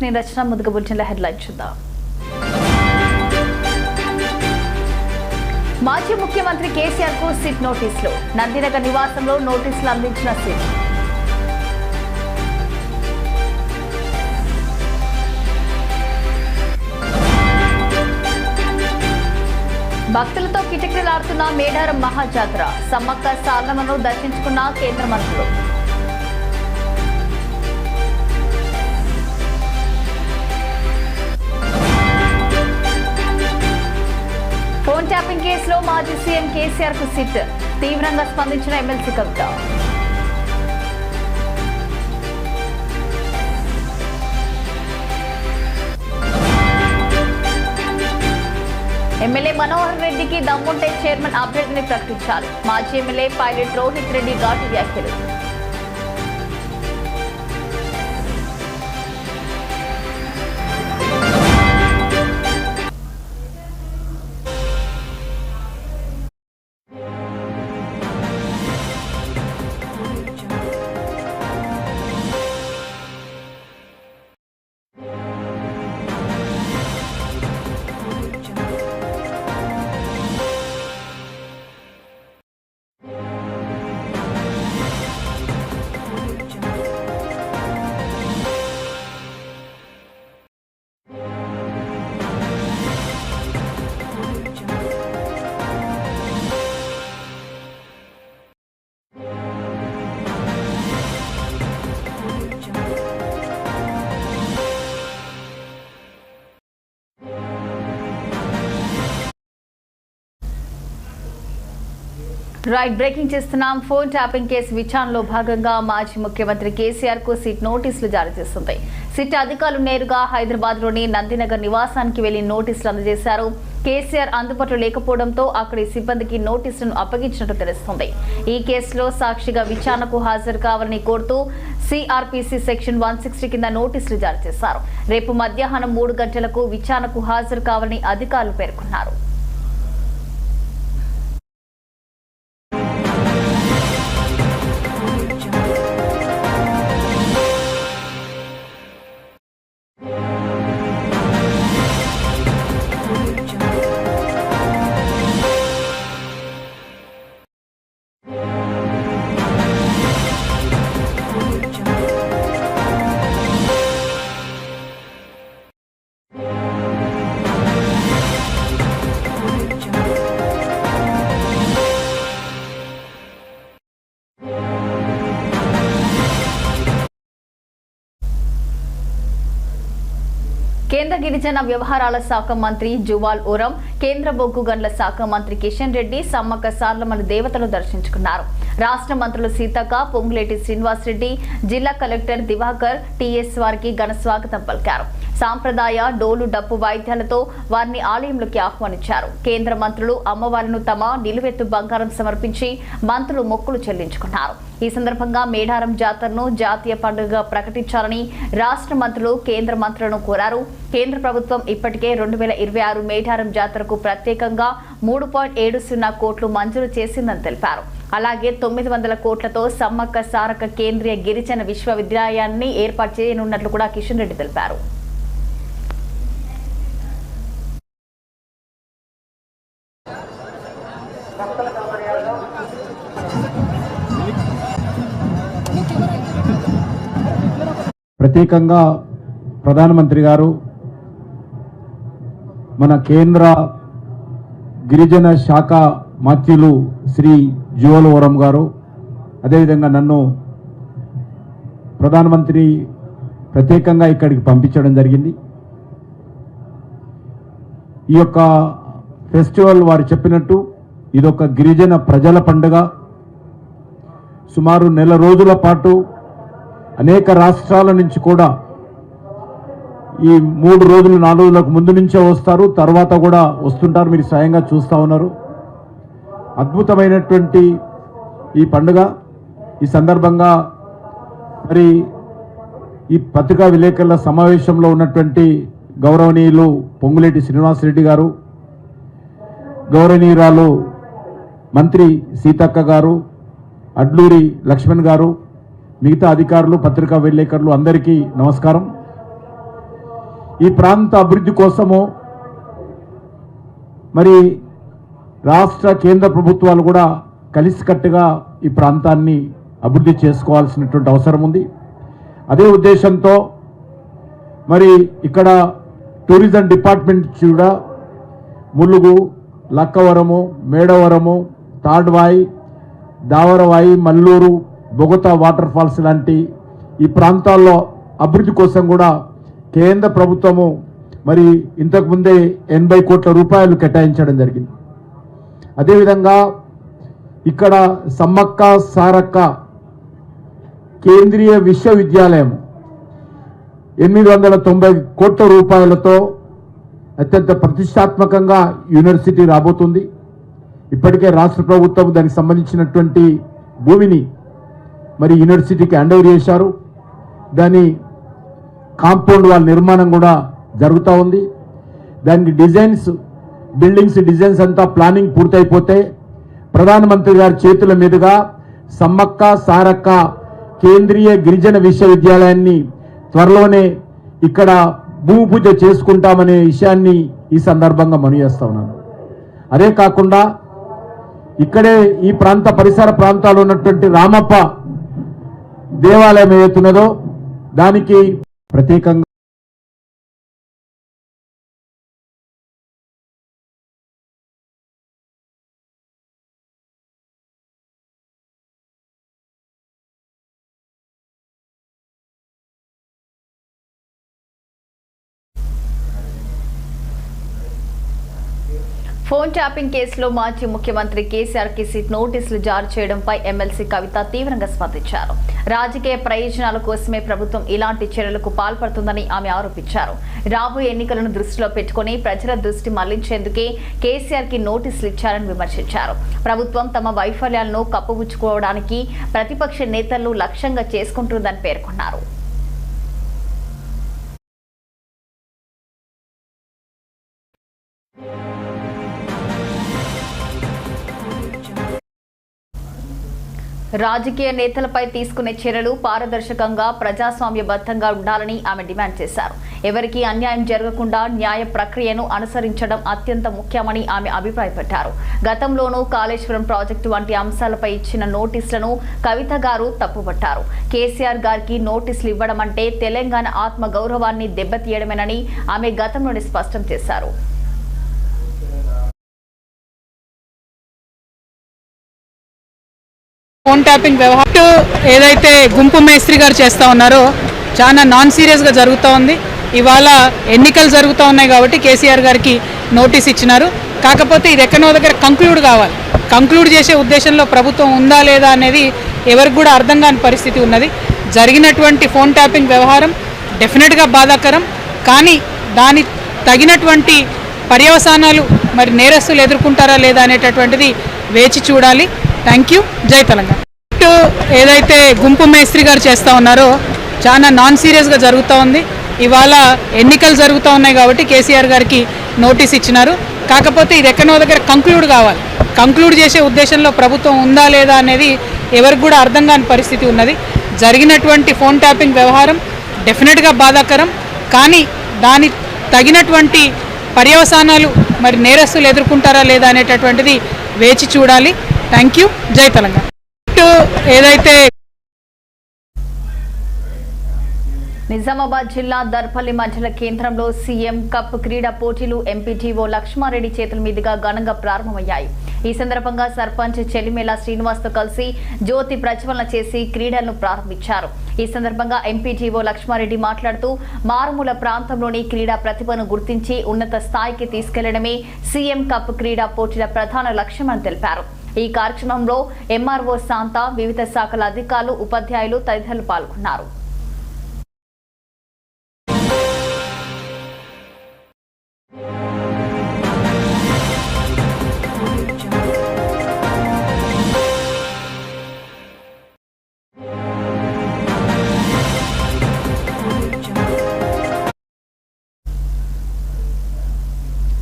News నేను రచన ముందుకు బులెటిన్ల headline చూద్దాం. మాజీ ముఖ్యమంత్రి కేసీఆర్కు సిట్ నోటీసులు. నందినగర్ నివాసంలో నోటీసులు అందించిన సిట్. భక్తులతో కిటకిలాడుతున్న మేడారం మహాజాతర. సమ్మక్క సారలమ్మను దర్శించుకున్న కేంద్ర మంత్రులు. కేసులో మాజీ సీఎం కేసీఆర్కు సిట్. తీవ్రంగా స్పందించిన ఎమ్మెల్సీ కవిత. ఎమ్మెల్యే మనోహర్ రెడ్డికి దమ్ముంటే చైర్మన్ అభ్యర్థిని ప్రకటించాలి మాజీ ఎమ్మెల్యే పైలట్ రోహిత్ రెడ్డి ఘాటు వ్యాఖ్యలు. రైట్ బ్రేకింగ్ చేస్తున్నాం ఫోన్ ట్యాపింగ్ కేసు విచారణలో భాగంగా మాజీ ముఖ్యమంత్రి కేసీఆర్కు సిట్ నోటీసులు జారీ చేస్తుంది సిట్ అధికారులు నేరుగా హైదరాబాద్లోని నందినగర్ నివాసానికి వెళ్ళి నోటీసులు అందజేశారు కేసీఆర్ అందుబాటులో లేకపోవడంతో అక్కడి సిబ్బందికి నోటీసులను అప్పగించినట్టు తెలుస్తుంది ఈ కేసులో సాక్షిగా విచారణకు హాజరు కావాలని కోరుతూ సిఆర్పిసి సెక్షన్ వన్ సిక్స్టీ కింద నోటీసులు జారీ చేశారు రేపు మధ్యాహ్నం మూడు గంటలకు విచారణకు హాజరు కావాలని అధికారులు పేర్కొన్నారు కేంద్ర గిరిజన వ్యవహారాల శాఖ మంత్రి జువాల్ ఓరం కేంద్ర బొగ్గు గన్ల శాఖ మంత్రి కిషన్ రెడ్డి సమ్మక్క సార్లమల దేవతలు దర్శించుకున్నారు. రాష్ట్ర మంత్రులు సీతక్క పొంగులేటి శ్రీనివాస్ రెడ్డి జిల్లా కలెక్టర్ దివాకర్ టీఎస్ వారికి ఘన స్వాగతం పలికారు. సాంప్రదాయ డోలు డప్పు వాయిద్యాలతో వారిని ఆలయంలోకి ఆహ్వానించారు. కేంద్ర మంత్రులు అమ్మవారిను తమ నిలువెత్తు బంగారం సమర్పించి మంత్రులు మొక్కులు చెల్లించుకున్నారు. ఈ సందర్భంగా మేడారం జాతరను జాతీయ పండుగగా ప్రకటించాలని రాష్ట్ర మంత్రులు కేంద్ర మంత్రులను కోరారు. కేంద్ర ప్రభుత్వం ఇప్పటికే రెండు వేల ఇరవై ఆరు మేడారం జాతరకు ప్రత్యేకంగా మూడు పాయింట్ ఏడు సున్నా కోట్లు మంజూరు చేసిందని తెలిపారు. అలాగే తొమ్మిది వందల కోట్లతో సమ్మక్క సారక కేంద్రీయ గిరిజన విశ్వవిద్యాలయాన్ని ఏర్పాటు చేయనున్నట్లు కూడా కిషన్ రెడ్డి తెలిపారు. ప్రత్యేకంగా ప్రధానమంత్రి గారు మన కేంద్ర గిరిజన శాఖ మాత్యులు శ్రీ జువలవరం గారు అదేవిధంగా నన్ను ప్రధానమంత్రి ప్రత్యేకంగా ఇక్కడికి పంపించడం జరిగింది. ఈ యొక్క ఫెస్టివల్ వారు చెప్పినట్టు ఇదొక గిరిజన ప్రజల పండుగ. సుమారు నెల రోజుల పాటు అనేక రాష్ట్రాల నుంచి కూడా ఈ మూడు రోజులు నాలుగు రోజులకు ముందు నుంచే వస్తారు. తర్వాత కూడా వస్తుంటారు. మీరు స్వయంగా చూస్తూ ఉన్నారు. అద్భుతమైనటువంటి ఈ పండుగ. ఈ సందర్భంగా మరి ఈ పత్రికా విలేకరుల సమావేశంలో ఉన్నటువంటి గౌరవనీయులు పొంగులేటి శ్రీనివాసరెడ్డి గారు గౌరవనీయురాలు మంత్రి సీతక్క గారు అడ్లూరి లక్ష్మణ్ గారు మిగతా అధికారులు పత్రికా విలేకరులు అందరికీ నమస్కారం. ఈ ప్రాంత అభివృద్ధి కోసము మరి రాష్ట్ర కేంద్ర ప్రభుత్వాలు కూడా కలిసికట్టుగా ఈ ప్రాంతాన్ని అభివృద్ధి చేసుకోవాల్సినటువంటి అవసరం ఉంది. అదే ఉద్దేశంతో మరి ఇక్కడ టూరిజం డిపార్ట్మెంట్ కూడా ములుగు లక్కవరము మేడవరము తాడ్వాయి దావరవాయి మల్లూరు బొగతా వాటర్ ఫాల్స్ లాంటి ఈ ప్రాంతాల్లో అభివృద్ధి కోసం కూడా కేంద్ర ప్రభుత్వము మరి ఇంతకుముందే ఎనభై కోట్ల రూపాయలు కేటాయించడం జరిగింది. అదేవిధంగా ఇక్కడ సమ్మక్క సారక్క కేంద్రీయ విశ్వవిద్యాలయం ఎనిమిది వందల తొంభై కోట్ల రూపాయలతో అత్యంత ప్రతిష్టాత్మకంగా యూనివర్సిటీ రాబోతుంది. ఇప్పటికే రాష్ట్ర ప్రభుత్వం దానికి సంబంధించినటువంటి భూమిని మరి యూనివర్సిటీకి హ్యాండ్ ఓవర్ చేశారు. దాని కాంపౌండ్ వాళ్ళ నిర్మాణం కూడా జరుగుతూ ఉంది. దానికి డిజైన్స్ బిల్డింగ్స్ డిజైన్స్ అంతా ప్లానింగ్ పూర్తయిపోతే ప్రధానమంత్రి గారి చేతుల మీదుగా సమ్మక్క సారక్క కేంద్రీయ గిరిజన విశ్వవిద్యాలయాన్ని త్వరలోనే ఇక్కడ భూమి పూజ చేసుకుంటామనే విషయాన్ని ఈ సందర్భంగా మనవి ఉన్నాను. అదే కాకుండా ఇక్కడే ఈ ప్రాంత పరిసర ప్రాంతాలు ఉన్నటువంటి రామప్ప దేవాలయం ఏదైతున్నదో దానికి ప్రత్యేకంగా ఫోన్ ట్యాపింగ్ కేసులో మాజీ ముఖ్యమంత్రి కేసీఆర్కి సిట్ నోటీసులు జారీ చేయడంపై ఎమ్మెల్సీ కవిత తీవ్రంగా స్పందించారు. రాజకీయ ప్రయోజనాల కోసమే ప్రభుత్వం ఇలాంటి చర్యలకు పాల్పడుతుందని ఆమె ఆరోపించారు. రాబోయే ఎన్నికలను దృష్టిలో పెట్టుకుని ప్రజల దృష్టి మళ్ళించేందుకే కేసీఆర్కి నోటీసులు ఇచ్చారని విమర్శించారు. ప్రభుత్వం తమ వైఫల్యాలను కప్పుపుచ్చుకోవడానికి ప్రతిపక్ష నేతలను లక్ష్యంగా చేసుకుంటుందని పేర్కొన్నారు. రాజకీయ నేతలపై తీసుకునే చర్యలు పారదర్శకంగా ప్రజాస్వామ్యబద్ధంగా ఉండాలని ఆమె డిమాండ్ చేశారు. ఎవరికీ అన్యాయం జరగకుండా న్యాయ ప్రక్రియను అనుసరించడం అత్యంత ముఖ్యమని ఆమె అభిప్రాయపడ్డారు. గతంలోనూ కాళేశ్వరం ప్రాజెక్టు వంటి అంశాలపై ఇచ్చిన నోటీసులను కవిత గారు తప్పుపట్టారు. కేసీఆర్ గారికి నోటీసులు ఇవ్వడం అంటే తెలంగాణ ఆత్మ గౌరవాన్ని దెబ్బతీయడమేనని ఆమె గతంలోనే స్పష్టం చేశారు. ఫోన్ ట్యాపింగ్ వ్యవహారం ఏదైతే గుంపు మేస్త్రి గారు చేస్తూ ఉన్నారో చాలా నాన్ సీరియస్గా జరుగుతూ ఉంది. ఇవాళ ఎన్నికలు జరుగుతూ ఉన్నాయి కాబట్టి కేసీఆర్ గారికి నోటీస్ ఇచ్చినారు. కాకపోతే ఇది ఎక్కడో దగ్గర కంక్లూడ్ కావాలి. కంక్లూడ్ చేసే ఉద్దేశంలో ప్రభుత్వం ఉందా లేదా అనేది ఎవరికి కూడా అర్థం కాని పరిస్థితి ఉన్నది. జరిగినటువంటి ఫోన్ ట్యాపింగ్ వ్యవహారం డెఫినెట్గా బాధాకరం. కానీ దాని తగినటువంటి పర్యవసానాలు మరి నేరస్తులు ఎదుర్కొంటారా లేదా అనేటటువంటిది వేచి చూడాలి. థ్యాంక్ యూ జై తెలంగాణ ఏదైతే గుంపు మేస్త్రి గారు చేస్తూ ఉన్నారో చాలా నాన్ సీరియస్గా జరుగుతూ ఉంది. ఇవాళ ఎన్నికలు జరుగుతూ ఉన్నాయి కాబట్టి కేసీఆర్ గారికి నోటీస్ ఇచ్చినారు. కాకపోతే ఇది ఎక్కడో దగ్గర కంక్లూడ్ కావాలి. కంక్లూడ్ చేసే ఉద్దేశంలో ప్రభుత్వం ఉందా లేదా అనేది ఎవరికి కూడా అర్థం కాని పరిస్థితి ఉన్నది. జరిగినటువంటి ఫోన్ ట్యాపింగ్ వ్యవహారం డెఫినెట్గా బాధాకరం. కానీ దాని తగినటువంటి పర్యవసానాలు మరి నేరస్తులు ఎదుర్కొంటారా లేదా అనేటటువంటిది వేచి చూడాలి. Thank you. జై తెలంగాణ. ఏదైతే నిజామాబాద్ జిల్లా దర్పల్లి మండల కేంద్రంలో సీఎం కప్ క్రీడా పోటీలు ఎంపీటీఓ లక్ష్మారెడ్డి చేతుల మీదుగా ఘనంగా ప్రారంభమయ్యాయి. ఈ సందర్భంగా సర్పంచ్ చెలిమేళ శ్రీనివాస్తో కలిసి జ్యోతి ప్రజ్వలన చేసి క్రీడలను ప్రారంభించారు. ఈ సందర్భంగా ఎంపీటీఓ లక్ష్మారెడ్డి మాట్లాడుతూ మారుమూల ప్రాంతంలోని క్రీడా ప్రతిభను గుర్తించి ఉన్నత స్థాయికి తీసుకెళ్ళడమే సీఎం కప్ క్రీడా పోటీల ప్రధాన లక్ష్యమని తెలిపారు. ఈ కార్యక్రమంలో ఎంఆర్ఓ శాంత వివిధ శాఖల అధికారులు ఉపాధ్యాయులు తదితరులు పాల్గొన్నారు.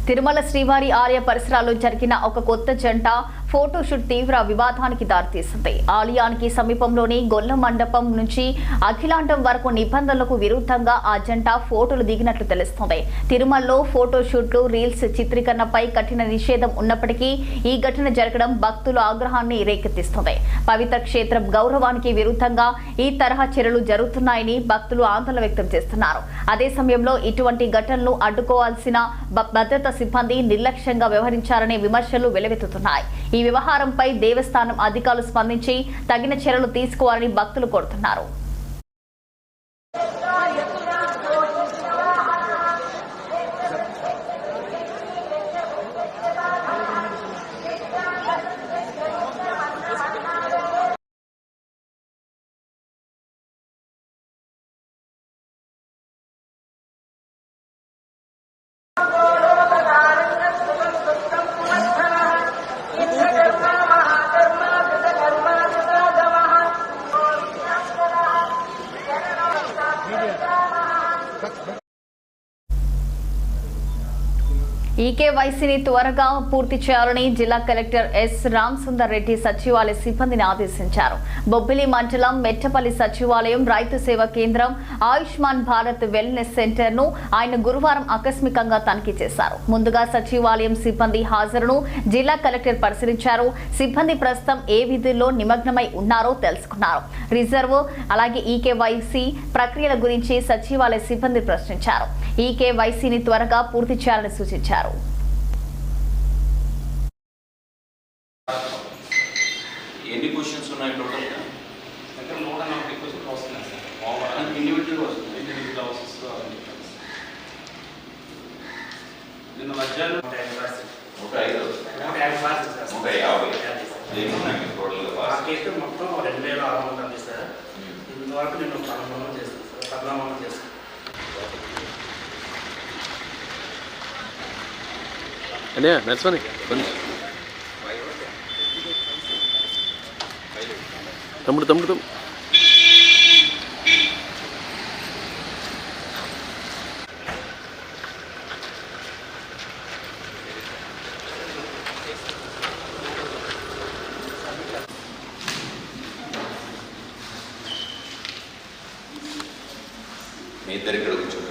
తిరుమల శ్రీవారి ఆలయ పరిసరాల్లో జరిగిన ఒక కొత్త జంట ఫోటోషూట్ తీవ్ర వివాదానికి దారితీసింది. ఆలయానికి సమీపంలోని గొల్ల మండపం నుంచి అఖిలాండం వరకు నిబంధనలకు విరుద్ధంగా ఆ జంట ఫోటోలు దిగినట్లు తెలుస్తోంది. తిరుమలలో ఫోటోషూట్లు రీల్స్ చిత్రీకరణపై కఠిన నిషేధం ఉన్నప్పటికీ ఈ ఘటన జరగడం భక్తుల ఆగ్రహాన్ని రేకెత్తిస్తోంది. పవిత్ర క్షేత్రం గౌరవానికి విరుద్ధంగా ఈ తరహా చర్యలు జరుగుతున్నాయని భక్తులు ఆందోళన వ్యక్తం చేస్తున్నారు. అదే సమయంలో ఇటువంటి ఘటనలు అడ్డుకోవాల్సిన భద్రతా సిబ్బంది నిర్లక్ష్యంగా వ్యవహరించారనే విమర్శలు వెలువెత్తుతున్నాయి. ఈ వ్యవహారంపై దేవస్థానం అధికారులు స్పందించి తగిన చర్యలు తీసుకోవాలని భక్తులు కోరుతున్నారు. ఈకేవైసీని త్వరగా పూర్తి చేయాలని జిల్లా కలెక్టర్ ఎస్ రామసుందర్ రెడ్డి సచివాలయ సిబ్బందిని ఆదేశించారు. బొబ్బిలి మండలం మెట్టపల్లి సచివాలయం రైతు సేవా కేంద్రం ఆయుష్మాన్ భారత్ వెల్నెస్ సెంటర్ను ఆయన గురువారం ఆకస్మికంగా తనిఖీ చేశారు. ముందుగా సచివాలయం సిబ్బంది హాజరును జిల్లా కలెక్టర్ పరిశీలించారు. సిబ్బంది ప్రస్తుతం ఏ విధుల్లో నిమగ్నమై ఉన్నారో తెలుసుకున్నారు. రిజర్వ్ అలాగే ఈకేవైసీ ప్రక్రియల గురించి సచివాలయ సిబ్బంది ప్రశ్నించారు. ఈకేవైసీని త్వరగా పూర్తి చేయాలని సూచించారు ఎన్ని క్వశ్చన్స్ ఉన్నాయి టోటల్ దగ్గర నూట నలభై క్వశ్చన్స్ వస్తున్నాయి సార్ ఓవరాల్ ఇండివిజువల్ వస్తుంది ఇండివిజువల్ హౌసెస్ నిన్న మధ్యాహ్నం నూట ఐదు నూట యాభై టోటల్గా మొత్తం రెండు వేల ఆరు వందలు ఉంది సార్ ఇంతవరకు నేను పదమూడు చేస్తాను సార్ పద్నాలుగు చేస్తాను నడుచుకొని తమ్ముడు తమ్ముడు తమ్ముడు మీ ఇద్దరు ఇక్కడ కూర్చోండి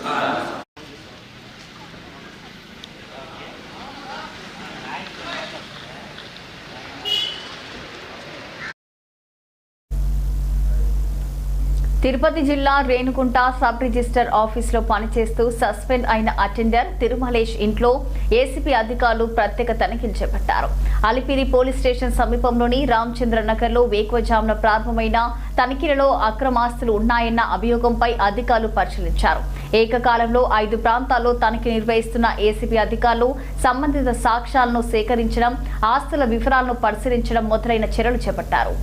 తిరుపతి జిల్లా రేణుకుంట సబ్ రిజిస్టర్ ఆఫీసులో పనిచేస్తూ సస్పెండ్ అయిన అటెండర్ తిరుమలేష్ ఇంట్లో ఏసీపీ అధికారులు ప్రత్యేక తనిఖీలు చేపట్టారు. అలిపిరి పోలీస్ స్టేషన్ సమీపంలోని రామచంద్ర నగర్లో వేకువజామున ప్రారంభమైన తనిఖీలలో అక్రమాస్తులు ఉన్నాయన్న అభియోగంపై అధికారులు పరిశీలించారు. ఏకకాలంలో ఐదు ప్రాంతాల్లో తనిఖీ నిర్వహిస్తున్న ఏసీపీ అధికారులు సంబంధిత సాక్ష్యాలను సేకరించడం ఆస్తుల వివరాలను పరిశీలించడం మొదలైన చర్యలు చేపట్టారు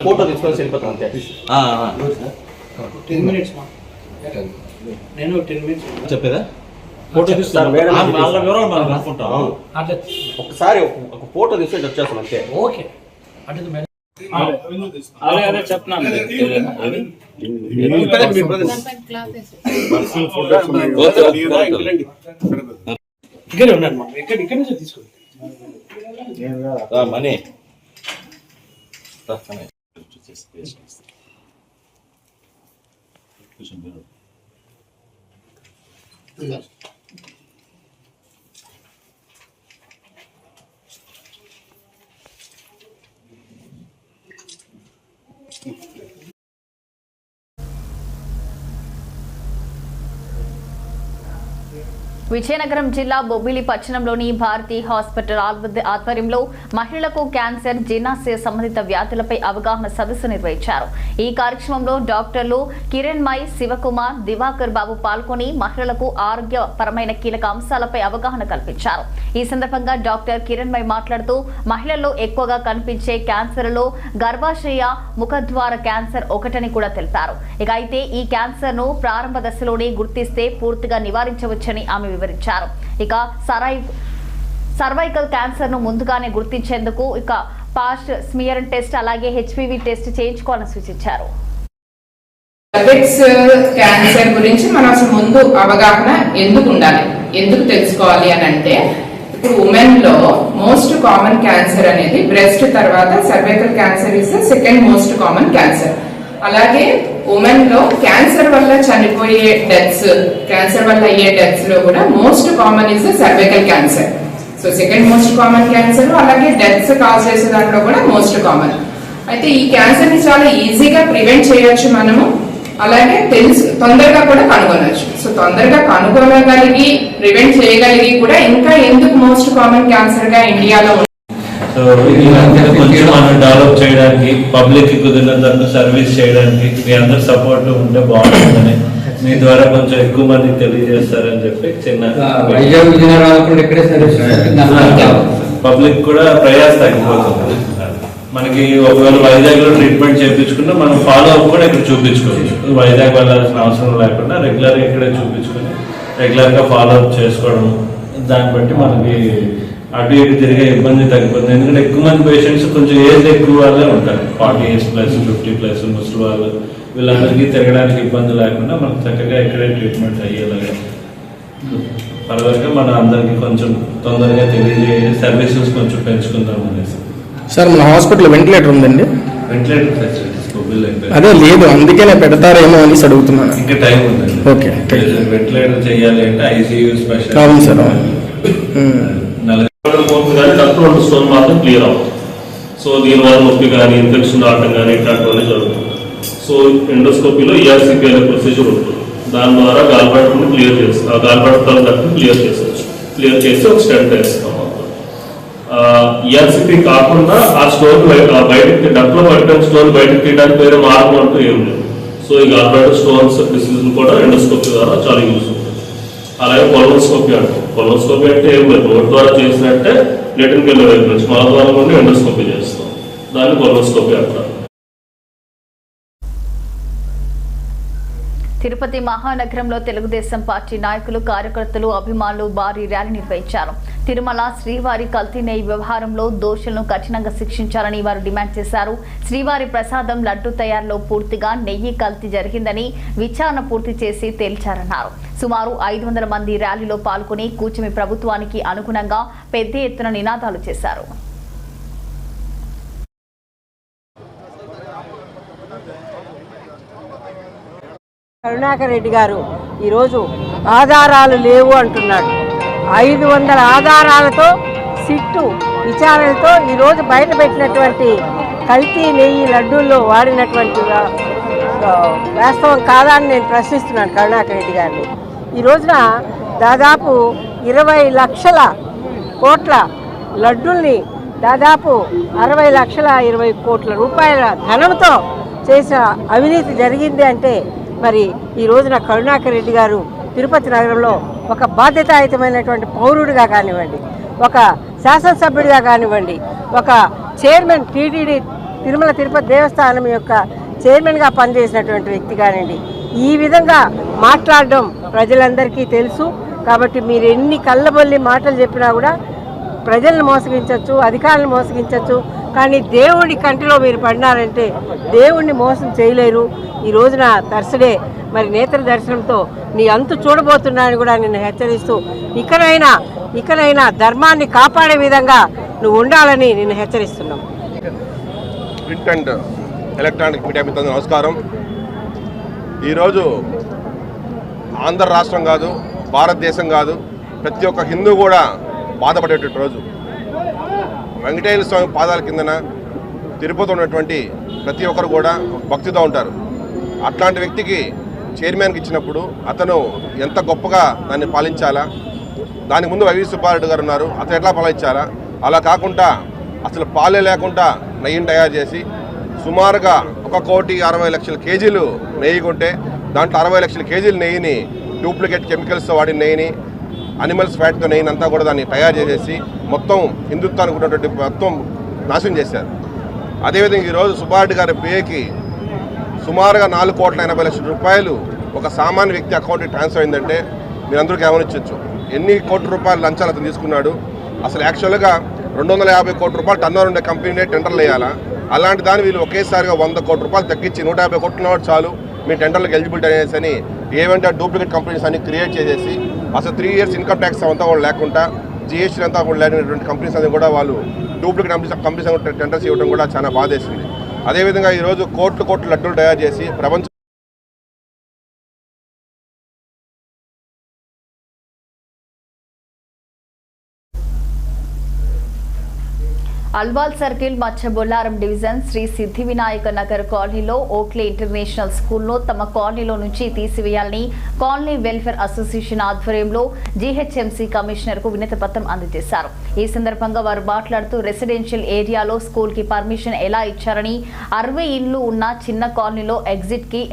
ఫోటో తీసుకొని వెళ్ళిపోతాం అంతే. టెన్ మినిట్స్ మా. నేను టెన్ మినిట్స్ చెప్పేదా? ఫోటో తీస్తారు మేడం ఆ- వాళ్ళ వివరాలు మనం కనుక్కుంటాం అట్లా ఒకసారి ఒక- ఫోటో తీసుకొని వచ్చేస్తాం అంతే. ఓకే. అంటే మేడం అదే అదే చెప్తున్నాను ఇక్కడే ఉన్నాను మా. ఇక్కడ ఇక్కడ నుంచి తీసుకోండి. Money. this business. Isn't. Thank you. Vizianagaram జిల్లా బొబ్బిలి పట్టణంలోని భారతీ హాస్పిటల్ ఆధ్వర్యంలో మహిళలకు క్యాన్సర్ జీర్ణాశయ సంబంధిత వ్యాధులపై అవగాహన సదస్సు నిర్వహించారు. ఈ కార్యక్రమంలో డాక్టర్లు కిరణ్మయ్ శివకుమార్ దివాకర్ బాబు పాల్గొని మహిళలకు ఆరోగ్యపరమైన కీలక అంశాలపై అవగాహన కల్పించారు. ఈ సందర్భంగా డాక్టర్ కిరణ్మయ్ మాట్లాడుతూ మహిళల్లో ఎక్కువగా కనిపించే క్యాన్సర్లో గర్భాశయ ముఖద్వార క్యాన్సర్ ఒకటని కూడా తెలిపారు. ఇక అయితే ఈ క్యాన్సర్ను ప్రారంభ దశలోనే గుర్తిస్తే పూర్తిగా నివారించవచ్చని ఆమె వివరించారు. ఇక సరై సర్వైకల్ క్యాన్సర్ను ముందుగానే గుర్తించేందుకు ఇక పాస్ట్ స్మియర్ టెస్ట్ అలాగే హెచ్పివి టెస్ట్ చేయించుకోవాలని సూచించారు. సర్వెక్స్ క్యాన్సర్ uh, గురించి మనం అసలు ముందు అవగాహన ఎందుకు ఉండాలి? ఎందుకు తెలుసుకోవాలి అని అంటే ఇప్పుడు ఉమెన్లో మోస్ట్ కామన్ క్యాన్సర్ అనేది బ్రెస్ట్ తర్వాత cervical cancer is second most common cancer అలాగే ఉమెన్లో క్యాన్సర్ వల్ల చనిపోయే డెత్స్ క్యాన్సర్ వల్ల అయ్యే డెత్స్లో కూడా most common is cervical cancer. So second most common cancer అలాగే డెత్స్ కాజ్ చేసే దాంట్లో కూడా మోస్ట్ కామన్. అయితే ఈ క్యాన్సర్ని చాలా ఈజీగా ప్రివెంట్ చేయొచ్చు మనము అలాగే తెలుసు తొందరగా కూడా కనుగొనవచ్చు సో తొందరగా కనుగొనగలిగి ప్రివెంట్ చేయగలిగి కూడా ఇంకా ఎందుకు మోస్ట్ కామన్ క్యాన్సర్గా ఇండియాలో కొంచెం మనం డెవలప్ చేయడానికి పబ్లిక్కి కుదిరినంత సర్వీస్ చేయడానికి మీ అందరి సపోర్ట్ ఉంటే బాగుంటుందని మీ ద్వారా కొంచెం ఎక్కువ మందికి తెలియజేస్తారని చెప్పి చిన్న వైజాగ్ విజయనగరం కూడా ఇక్కడే సర్వీస్ పబ్లిక్ కూడా ప్రయాస తగ్గిపోతుంది. మనకి ఒకవేళ వైజాగ్లో ట్రీట్మెంట్ చేయించుకున్నా మనం ఫాలో అప్ కూడా ఇక్కడ చూపించుకోవచ్చు. వైజాగ్ వెళ్ళాల్సిన అవసరం లేకుండా రెగ్యులర్ ఇక్కడే చూపించుకొని రెగ్యులర్గా ఫాలో అప్ చేసుకోవడం దాన్ని బట్టి మనకి అటు ఇటు తిరిగే ఇబ్బంది తగ్గిపోతుంది. ఎందుకంటే ఎక్కువ మంది పేషెంట్స్ కొంచెం ఏజ్ ఎక్కువ వాళ్ళే ఉంటారు. Forty years plus fifty plus ముసలి వాళ్ళు. వీళ్ళందరికీ తిరగడానికి ఇబ్బంది లేకుండా మనకు చక్కగా ఇక్కడే ట్రీట్మెంట్ అయ్యేలాగా. ఫర్దర్గా మన అందరికి కొంచెం తొందరగా తెలియజేయ సర్వీసెస్ కొంచెం పెంచుకుందాం అనేసి. సార్ మన హాస్పిటల్ వెంటిలేటర్ ఉందండి? వెంటిలేటర్ ఫెసిలిటీస్ అదే లేదు అందుకే నేను పెడతారేమో అనేసి అడుగుతున్నాను ఇంకా టైం ఉందండి. ఓకే. వెంటిలేటర్ చేయాలి అంటే ఐసీయూ స్పెషల్. అవును సార్, అవును. మ్మ్. నలభై పోతుంది కానీ డక్టర్ రెండు స్టోన్ మాత్రం క్లియర్ అవుతుంది. సో దీనివల్ల నొప్పి కానీ ఇన్ఫెక్షన్ రావడం కానీ ఇట్లాంటివన్నీ జరుగుతుంది సో ఎండోస్కోపీలో ఈఆర్సీపీ అనే ప్రొసీజర్ ఉంటుంది. దాని ద్వారా గాల్బాట్ని క్లియర్ చేస్తాం ఆ గాల్బాట్ డక్ట్ క్లియర్ చేసేవచ్చు క్లియర్ చేసి ఒక స్టెంట్ వేస్తాం ఈఆర్సీపీ కాకుండా ఆ స్టోన్ బయటకి డబ్బులో పట్టిన స్టోన్ బయటకు తీయడానికి వేరే మార్గం అంటూ ఏం లేదు. సో ఈ గాల్బాట్ స్టోన్స్ డిసీజ్ కూడా ఎండోస్కోపీ ద్వారా చాలా యూజ్ ఉంటుంది. అలాగే కొలనోస్కోపీ అంటాం. కొలనోస్కోపీ అంటే ఏం లేదు. నోట్ ద్వారా చేసినట్టే లెటర్కి వెళ్ళే వైపు నుంచి మల నుండి ఎండోస్కోపీ చేస్తాం దాన్ని కొలనోస్కోపీ అంటారు. తిరుపతి మహానగరంలో తెలుగుదేశం పార్టీ నాయకులు కార్యకర్తలు అభిమానులు భారీ ర్యాలీ నిర్వహించారు. తిరుమల శ్రీవారి కల్తీ నెయ్యి వ్యవహారంలో దోషులను కఠినంగా శిక్షించాలని వారు డిమాండ్ చేశారు. శ్రీవారి ప్రసాదం లడ్డు తయారులో పూర్తిగా నెయ్యి కల్తీ జరిగిందని విచారణ పూర్తి చేసి తేల్చారన్నారు. సుమారు ఐదు వందల మంది ర్యాలీలో పాల్గొని కూటమి ప్రభుత్వానికి అనుగుణంగా పెద్ద ఎత్తున నినాదాలు చేశారు. కరుణాకర్ రెడ్డి గారు ఈరోజు ఆధారాలు లేవు అంటున్నాడు. ఐదు వందల ఆధారాలతో సిట్టు విచారణతో ఈరోజు బయట పెట్టినటువంటి కల్తీ నెయ్యి లడ్డూల్లో వాడినటువంటి వాస్తవం కాదా అని నేను ప్రశ్నిస్తున్నాను కరుణాకర్ రెడ్డి గారిని. ఈ రోజున దాదాపు ఇరవై లక్షల కోట్ల లడ్డూల్ని దాదాపు అరవై లక్షల ఇరవై కోట్ల రూపాయల ధనంతో చేసిన అవినీతి జరిగింది అంటే మరి ఈ రోజున కరుణాకర్ రెడ్డి గారు తిరుపతి నగరంలో ఒక బాధ్యతాయుతమైనటువంటి పౌరుడిగా కానివ్వండి ఒక శాసనసభ్యుడిగా కానివ్వండి ఒక చైర్మన్ టీటీడీ తిరుమల తిరుపతి దేవస్థానం యొక్క చైర్మన్గా పనిచేసినటువంటి వ్యక్తి కానివ్వండి ఈ విధంగా మాట్లాడడం ప్రజలందరికీ తెలుసు. కాబట్టి మీరు ఎన్ని కళ్ళబొల్లి మాటలు చెప్పినా కూడా ప్రజలను మోసగించవచ్చు అధికారులను మోసగించవచ్చు కానీ దేవుడి కంటిలో మీరు పడినారంటే దేవుణ్ణి మోసం చేయలేరు. ఈ రోజున థర్స్డే మరి నేత్ర దర్శనంతో నీ అంతు చూడబోతున్నానని కూడా నిన్ను హెచ్చరిస్తూ ఇకనైనా ఇకనైనా ధర్మాన్ని కాపాడే విధంగా నువ్వు ఉండాలని నిన్ను హెచ్చరిస్తున్నాం. ప్రింట్ అండ్ ఎలక్ట్రానిక్ మీడియా మిత్రులకు నమస్కారం. ఈరోజు ఆంధ్ర రాష్ట్రం కాదు భారతదేశం కాదు ప్రతి ఒక్క హిందూ కూడా బాధపడేటువంటి రోజు. వెంకటేశ్వర స్వామి పాదాల కిందన తిరుపతి ఉన్నటువంటి ప్రతి ఒక్కరు కూడా భక్తితో ఉంటారు. అట్లాంటి వ్యక్తికి చైర్మన్కి ఇచ్చినప్పుడు అతను ఎంత గొప్పగా దాన్ని పాలించాలా? దాని ముందు వైవి సుబ్బారెడ్డి గారు ఉన్నారు అతను ఎట్లా పాలించాలా? అలా కాకుండా అసలు పాలే లేకుండా నెయ్యిని తయారు చేసి సుమారుగా ఒక కోటి అరవై లక్షల కేజీలు నెయ్యి కొంటే దాంట్లో అరవై లక్షల కేజీలు నెయ్యిని డూప్లికేట్ కెమికల్స్తో వాడిన నెయ్యిని అనిమల్స్ ఫ్యాట్తో నెయ్యిని అంతా కూడా దాన్ని తయారు చేసేసి మొత్తం హిందుత్వానికి ఉన్నటువంటి మొత్తం నాశనం చేశారు. అదేవిధంగా ఈరోజు సుబ్బారెడ్డి గారి పేకి సుమారుగా నాలుగు కోట్ల ఎనభై లక్షల రూపాయలు ఒక సామాన్య వ్యక్తి అకౌంట్కి ట్రాన్స్ఫర్ అయిందంటే మీరందరూ గమనించవచ్చు ఎన్ని కోట్ల రూపాయలు లంచాలు అతను తీసుకున్నాడు? అసలు యాక్చువల్గా రెండు వందల యాభై కోట్ల రూపాయలు టన్నర్ ఉండే కంపెనీనే టెండర్లు వేయాలా? అలాంటి దాన్ని వీళ్ళు ఒకేసారిగా వంద కోట్ల రూపాయలు తగ్గించి నూట యాభై కోట్లు చాలు. మీ టెండర్లకు ఎలిజిబిలిటీ అనేసి అని ఏమంటే డూప్లికేట్ కంపెనీస్ అన్ని క్రియేట్ చేసేసి అసలు త్రీ ఇయర్స్ ఇన్కమ్ ట్యాక్స్ అంతా కూడా లేకుండా జిఎస్టీ అంతా కూడా లేనటువంటి కంపెనీస్ అది కూడా వాళ్ళు డూప్లికేట్ కంపెనీస్ కంపెనీస్ టెండర్స్ ఇవ్వడం కూడా చాలా బాధేసింది. అదేవిధంగా ఈరోజు కోట్లు కోట్లు లడ్డూలు తయారు చేసి ప్రపంచ అల్వాల్ సర్కిల్ మచ్చబొల్లారం డివిజన్ శ్రీ సిద్ధి వినాయక నగర్ కాలనీలో ఓక్లే ఇంటర్నేషనల్ స్కూల్లో తమ కాలనీలో నుంచి తీసివేయాలని కాలనీ వెల్ఫేర్ అసోసియేషన్ ఆధ్వర్యంలో జీహెచ్ఎంసీ కమిషనర్కు వినతి పత్రం అందజేశారు. ఈ సందర్భంగా వారు మాట్లాడుతూ రెసిడెన్షియల్ ఏరియాలో స్కూల్కి పర్మిషన్ ఎలా ఇచ్చారని అరవై ఇండ్లు ఉన్న చిన్న కాలనీలో ఎగ్జిట్కి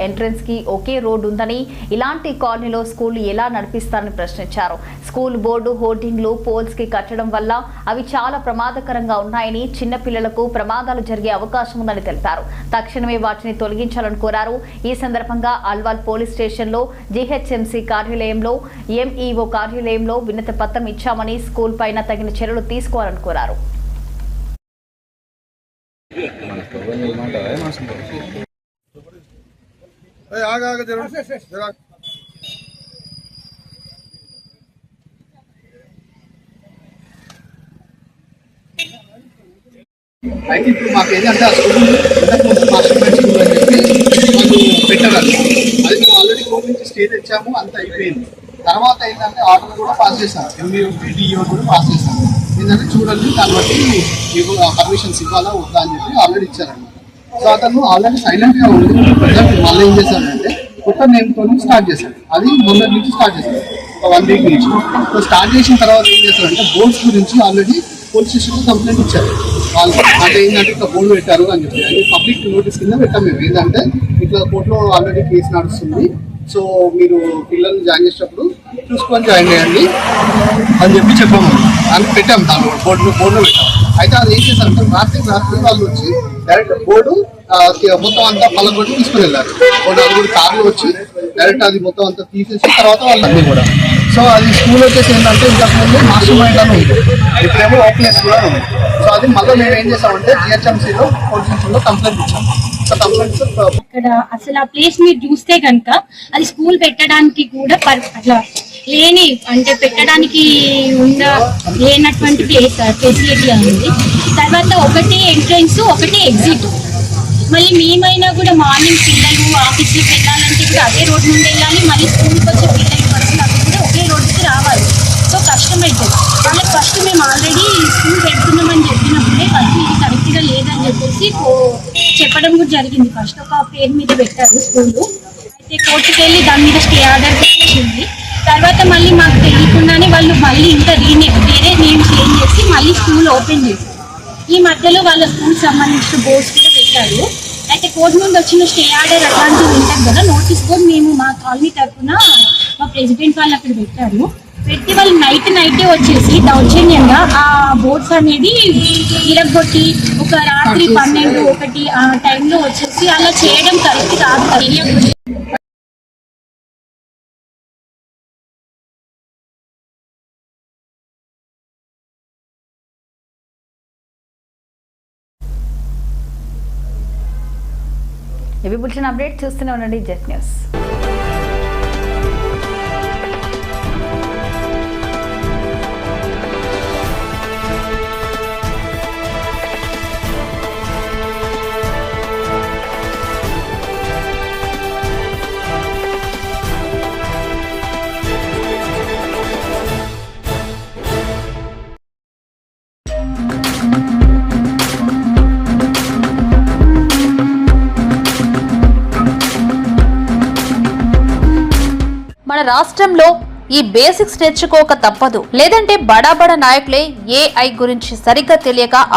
కి ఒకే రోడ్డు ఉందని ఇలాంటి కాలనీలో స్కూల్ ఎలా నడిపిస్తారని ప్రశ్నించారు. స్కూల్ బోర్డు హోర్డింగ్లు పోల్స్కి కట్టడం వల్ల అవి చాలా ప్రమాదకరంగా ఉన్నాయని చిన్న పిల్లలకు ప్రమాదాలు జరిగే అవకాశం ఉందని తెలిపారు. తక్షణమే వాటిని తొలగించాలని కోరారు. ఈ సందర్భంగా అల్వాల్ పోలీస్ స్టేషన్లో జీహెచ్ఎంసీ కార్యాలయంలో ఎంఈఓ కార్యాలయంలో వినతి పత్రం ఇచ్చామని స్కూల్ పైన తగిన చర్యలు తీసుకోవాలని కోరారు. అయితే ఇప్పుడు మాకు ఏంటంటే ఆ స్కూల్ ఇంతకుముందు మాస్టర్ మైండ్ స్కూల్ అని చెప్పి మాకు పెట్టగలరు. అది మేము ఆల్రెడీ హోమ్ నుంచి స్టే తెచ్చాము అంత అయిపోయింది. తర్వాత ఏంటంటే ఆర్డర్ కూడా పాస్ చేశారు. ఎంబీఓ డిఓ కూడా పాస్ చేశాను ఏంటంటే చూడండి దాన్ని బట్టి మీకు పర్మిషన్స్ ఇవ్వాలా వద్దా అని చెప్పి ఆల్రెడీ ఇచ్చారండి. సో అతను ఆల్రెడీ సైలెంట్గా ఉండదు ఉంది ప్రజెంట్ మళ్ళీ ఏం చేశారంటే కొత్త నేమ్తో స్టార్ట్ చేశాడు అది మొన్న నుంచి స్టార్ట్ చేశాడు ఒక వన్ వీక్ నుంచి. సో స్టార్ట్ చేసిన తర్వాత ఏం చేశారంటే బోర్డ్స్ గురించి ఆల్రెడీ పోలీస్ స్టేషన్ కంప్లైంట్ ఇచ్చారు. వాళ్ళు అంటే ఏంటంటే ఇట్లా బోర్డు పెట్టారు అని చెప్పి. అంటే పబ్లిక్ నోటీస్ కింద పెట్టాం మేము. ఏంటంటే ఇట్లా కోర్టులో ఆల్రెడీ కేసు నడుస్తుంది. సో మీరు పిల్లల్ని జాయిన్ చేసేటప్పుడు చూసుకొని జాయిన్ చేయండి అని చెప్పి చెప్పాము. అని పెట్టాం దాని బోర్డు బోర్డులో పెట్టాం అయితే అది ఏం చేశారంటే రాత్రి రాత్రి వాళ్ళు వచ్చి డైరెక్ట్ బోర్డు మొత్తం అంతా పలకొట్టి తీసుకుని వెళ్ళారు. ఒక నలుగురు కార్లు వచ్చి డైరెక్ట్ అది మొత్తం అంతా తీసేసి తర్వాత వాళ్ళు అన్నీ కూడా సో అది స్కూల్ వచ్చేసి ఏంటంటే ఇంతకుముందు మాస్టర్ మైండ్ అని ఉంది. ఇప్పుడేమో ఓపెన్ కూడా ఉంది. సో అది మళ్ళీ మేము ఏం చేసామంటే జిహెచ్ఎంసీలో పోలీస్ కంప్లైంట్ ఇచ్చాం. సో అక్కడ అసలు ఆ ప్లేస్ మీరు చూస్తే కనుక అది స్కూల్ పెట్టడానికి కూడా అట్లా లేని అంటే పెట్టడానికి ఉన్న లేనటువంటి ప్లేస్ ఫెసిలిటీ అనేది తర్వాత ఒకటి ఎంట్రన్స్ ఒకటి ఎగ్జిట్ మళ్ళీ మేమైనా కూడా మార్నింగ్ పిల్లలు ఆఫీస్కి వెళ్ళాలంటే కూడా అదే రోడ్ నుండి వెళ్ళాలి మళ్ళీ స్కూల్కి వచ్చే పిల్లలు పడుతున్నారు రావాలి. సో కష్టం కష్టమవుతుంది వాళ్ళకి ఫస్ట్ మేము ఆల్రెడీ స్కూల్ పెడుతున్నామని చెప్పినప్పుడే ఫస్ట్ ఇది కరెక్ట్గా లేదని చెప్పేసి చెప్పడం కూడా జరిగింది. ఫస్ట్ ఒక పేరు మీద పెట్టారు స్కూల్ అయితే కోర్టుకు వెళ్ళి దాని మీద స్టే ఆర్డర్ వచ్చింది తర్వాత మళ్ళీ మాకు తెలియకుండానే వాళ్ళు మళ్ళీ ఇంకా రీనే వేరే నేమ్ చేంజ్ చేసి మళ్ళీ స్కూల్ ఓపెన్ చేశారు. ఈ మధ్యలో వాళ్ళ స్కూల్ సంబంధించిన బోర్డ్స్ కూడా పెట్టారు. అయితే కోర్టు నుండి వచ్చిన స్టే ఆర్డర్ అలాంటివి ఉంటాం కదా నోటీస్ బోర్డు మేము మా కాలనీ తరఫున మా ప్రెసిడెంట్ వాళ్ళు అక్కడ పెట్టారు. పెట్టి వాళ్ళు నైట్ నైటే వచ్చేసి దౌర్జన్యంగా ఆ బోట్స్ అనేది ఇరగొట్టి ఒక రాత్రి పన్నెండు ఒకటి ఆ టైంలో వచ్చేసి అలా చేయడం కరెక్ట్ కాదు తెలియకుండా ఇవి బులెటిన్ అప్డేట్ చూస్తూనే ఉండండి జెట్ న్యూస్ మన రాష్ట్రంలో ఈ బేసిక్స్ నేర్చుకోక తప్పదు. లేదంటే బడా బడా నాయకులే ఏఐ గురించి సరిగ్గా తెలియక